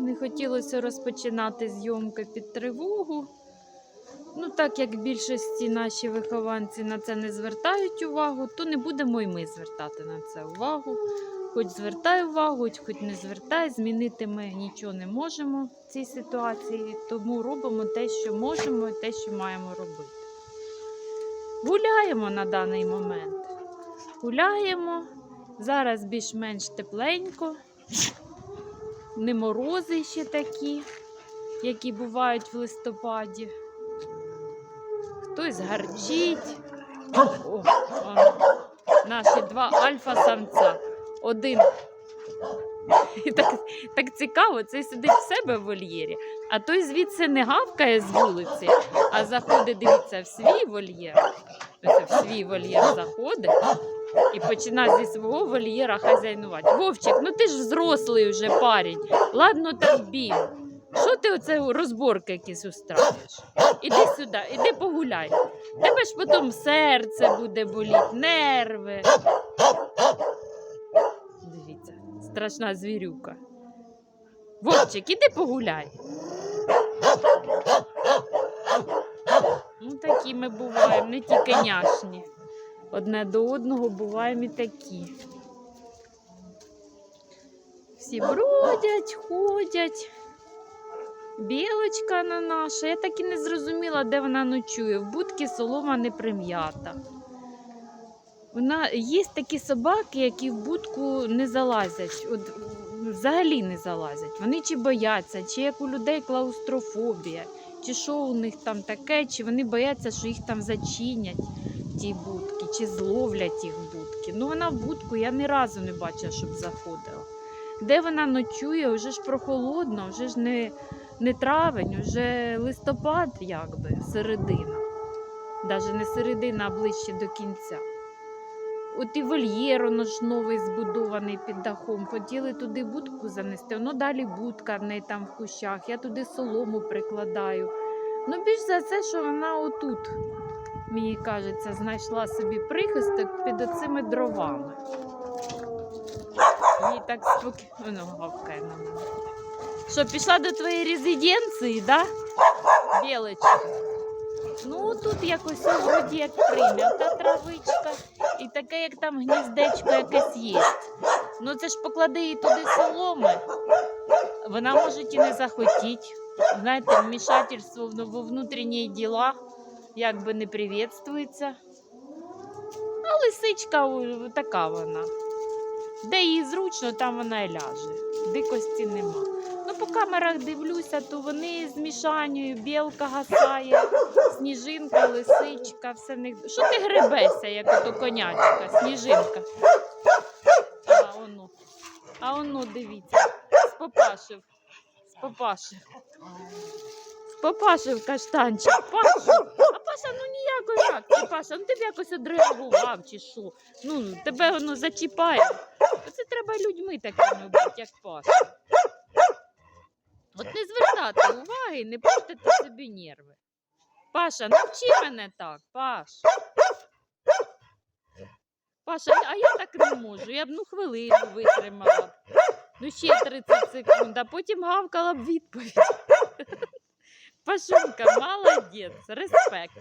Не хотілося розпочинати зйомки під тривогу. Ну, так як більшості наші вихованці на це не звертають увагу, то не будемо і ми звертати на це увагу. Хоч звертай увагу, хоч не звертай, змінити ми нічого не можемо в цій ситуації, тому робимо те, що можемо, і те, що маємо робити. Гуляємо на даний момент. Гуляємо. Зараз більш-менш тепленько. Не морози ще такі, які бувають в листопаді. Хтось гарчить. О, о, наші два альфа-самця. Один. І так, так цікаво, цей сидить в себе в вольєрі, а той звідси не гавкає з вулиці, а заходить, дивіться, в свій вольєр. Ось в свій вольєр заходить і починає зі свого вольєра хазяйнувати. Вовчик, ну ти ж взрослий вже парень. Ладно, там біг. Що ти оце розборки якісь устраюєш? Іди сюди, іди погуляй. Тебе ж потім серце буде боліти, нерви. Дивіться, страшна звірюка. Вовчик, іди погуляй. Ну, такі ми буваємо, не тільки няшні. Одне до одного буваємо і такі. Всі бродять, ходять. Білочка на наша. Я так і не зрозуміла, де вона ночує. В будці солома не прим'ята. Вона є такі собаки, які в будку не залазять. От взагалі не залазять. Вони чи бояться, чи як у людей клаустрофобія, чи що у них там таке, чи вони бояться, що їх там зачинять в тій будки, чи зловлять їх будки. Ну вона в будку я ні разу не бачила, щоб заходила. Де вона ночує, вже ж прохолодно, вже ж не, не травень, вже листопад, якби, середина. Навіть не середина, а ближче до кінця. От і вольєр, воно новий збудований під дахом. Хотіли туди будку занести, воно далі будка в неї там в кущах. Я туди солому прикладаю. Ну, більш за це, що вона отут, мені кажеться, знайшла собі прихисток під оцими дровами. Їй так спокійно гавкає на мене. Що, пішла до твоєї резиденції, да? Білочка. Ну, тут якось ось вроді як прим'ята травичка, і таке, як там гніздечко якесь є. Ну це ж поклади їй туди соломи. Вона може і не захотіть. Знаєте, вмішательство в- внутрішні діла якби не приветствується. А лисичка така вона. Де їй зручно, там вона і ляже. Дикості нема. Ну, по камерах дивлюся, то вони з мішанню, білка гасає, сніжинка, лисичка, все не. Що ти гребешся, як ото конячка, сніжинка? А оно. А оно, дивіться, спопашив. Спопашив. Спопашив каштанчик. Пашу. Паша, ну ніякої реакції, Паша, ну ти б якось одреагував чи що. Ну, тебе воно зачіпає. Це треба людьми такими бути, як Паша. От не звертати уваги, не портити собі нерви. Паша, навчи мене так, Паш. Паша, а я так не можу. Я б ну хвилину витримала. Ну ще 30 секунд, а потім гавкала б відповідь. Пашунка, молодець, респект.